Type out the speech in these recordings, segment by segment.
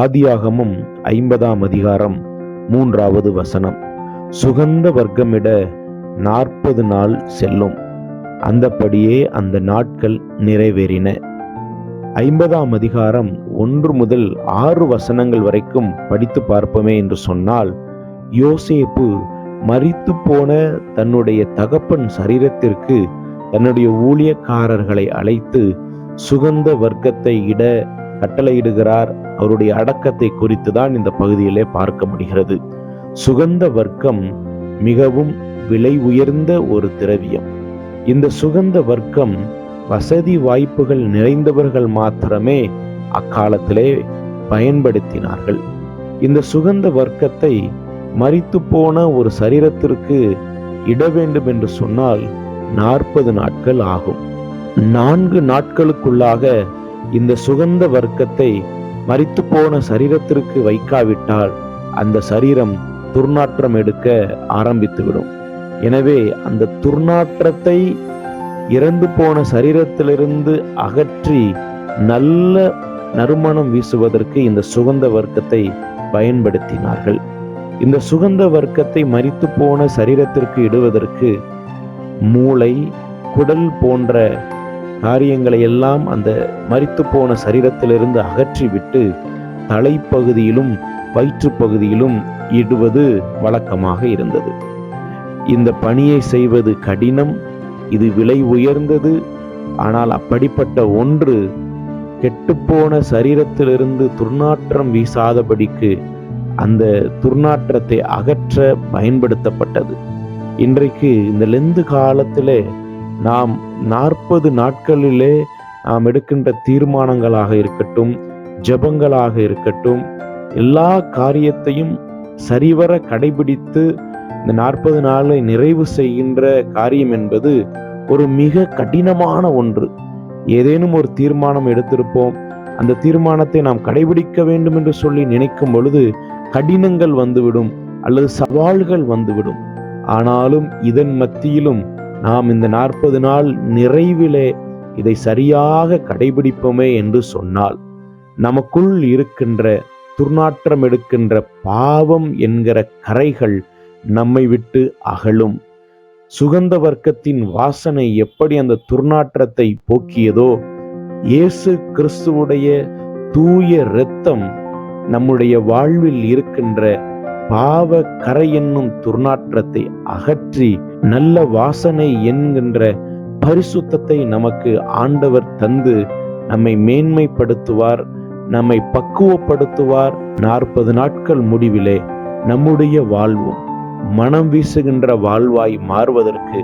ஆதியாகமும் ஐம்பதாம் அதிகாரம் மூன்றாவது வசனம். சுகந்த வர்க்கமிட நாற்பது நாள் செல்லும். அந்தப்படியே அந்த நாட்கள் நிறைவேறின. ஐம்பதாம் அதிகாரம் ஒன்று முதல் ஆறு வசனங்கள் வரைக்கும் படித்து பார்ப்போமே என்று சொன்னால் யோசேப்பு மறித்து போன தன்னுடைய தகப்பன் சரீரத்திற்கு தன்னுடைய ஊழியக்காரர்களை அழைத்து சுகந்த வர்க்கத்தை இட கட்டளையிடுகிறார் அவருடைய அடக்கத்தை குறித்து தான் இந்த பகுதியிலே பார்க்க முடிகிறது. சுகந்த வர்க்கம் மிகவும் விலை உயர்ந்த ஒரு திரவியம். இந்த சுகந்த வர்க்கம் வசதி வாய்ப்புகள் நிறைந்தவர்கள் மாத்திரமே அக்காலத்திலே பயன்படுத்தினார்கள். இந்த சுகந்த வர்க்கத்தை மறித்து போன ஒரு சரீரத்திற்கு இட வேண்டும் என்று சொன்னால் நாற்பது நாட்கள் ஆகும். நான்கு நாட்களுக்குள்ளாக இந்த சுகந்த வர்க்கத்தை மறித்து போன சரீரத்திற்கு வைக்காவிட்டால் அந்த சரீரம் துர்நாற்றம் எடுக்க ஆரம்பித்துவிடும். எனவே அந்த துர்நாற்றத்தை இறந்து போன சரீரத்திலிருந்து அகற்றி நல்ல நறுமணம் வீசுவதற்கு இந்த சுகந்த வர்க்கத்தை பயன்படுத்தினார்கள். இந்த சுகந்த வர்க்கத்தை மறித்து போன சரீரத்திற்கு இடுவதற்கு மூளை குடல் போன்ற காரியங்களை எல்லாம் அந்த மறித்து போன சரீரத்திலிருந்து அகற்றிவிட்டு தலைப்பகுதியிலும் வயிற்று பகுதியிலும் இடுவது வழக்கமாக இருந்தது. இந்த பணியை செய்வது கடினம் இது விலை உயர்ந்தது. ஆனால் அப்படிப்பட்ட ஒன்று கெட்டுப்போன சரீரத்திலிருந்து துர்நாற்றம் வீசாதபடிக்கு அந்த துர்நாற்றத்தை அகற்ற பயன்படுத்தப்பட்டது. இன்றைக்கு இந்த லெந்து காலத்திலே நாம் நாற்பது நாட்களிலே நாம் எடுக்கின்ற தீர்மானங்களாக இருக்கட்டும் ஜபங்களாக இருக்கட்டும் எல்லா காரியத்தையும் சரிவர கடைபிடித்து இந்த நாற்பது நாளை நிறைவு செய்கின்ற காரியம் என்பது ஒரு மிக கடினமான ஒன்று. ஏதேனும் ஒரு தீர்மானம் எடுத்திருப்போம். அந்த தீர்மானத்தை நாம் கடைபிடிக்க வேண்டும் என்று சொல்லி நினைக்கும் பொழுது கடினங்கள் வந்துவிடும் அல்லது சவால்கள் வந்துவிடும். ஆனாலும் இதன் மத்தியிலும் நாம் இந்த நாற்பது நாள் நிறைவிலே இதை சரியாக கடைபிடிப்போமே என்று சொன்னால் நமக்குள் இருக்கின்ற துர்நாற்றம் எடுக்கின்ற பாவம் என்கிற கரைகள் நம்மை விட்டு அகலும். சுகந்த வர்க்கத்தின் வாசனை எப்படி அந்த துர்நாற்றத்தை போக்கியதோ இயேசு கிறிஸ்துவுடைய தூய இரத்தம் நம்முடைய வாழ்வில் இருக்கின்ற பாவ கரை என்னும் துர்நாற்றத்தை அகற்றி நல்ல வாசனை என்கின்ற பரிசுத்தத்தை நமக்கு ஆண்டவர் தந்து நம்மை மேன்மைப்படுத்துவார் நம்மை பக்குவப்படுத்துவார். நாற்பது நாட்கள் முடிவிலே நம்முடைய வாழ்வும் மனம் வீசுகின்ற வாழ்வாய் மாறுவதற்கு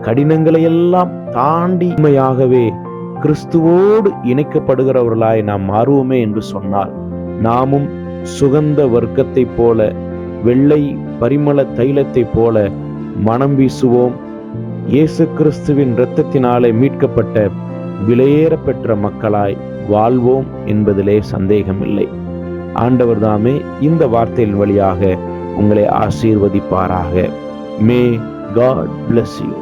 கடினங்களை எல்லாம் தாண்டி உண்மையாகவே கிறிஸ்துவோடு இணைக்கப்படுகிறவர்களாய் நாம் மாறுவோமே என்று சொன்னால் நாமும் சுகந்த வர்க்கத்தைப் போல வெள்ளை பரிமள தைலத்தை போல மனம் வீசுவோம். இயேசு கிறிஸ்துவின் இரத்தத்தினாலே மீட்கப்பட்ட விலையேற பெற்ற மக்களாய் வாழ்வோம் என்பதிலே சந்தேகமில்லை. ஆண்டவர் தாமே இந்த வார்த்தையின் வழியாக உங்களை ஆசீர்வதிப்பாராக. May God bless you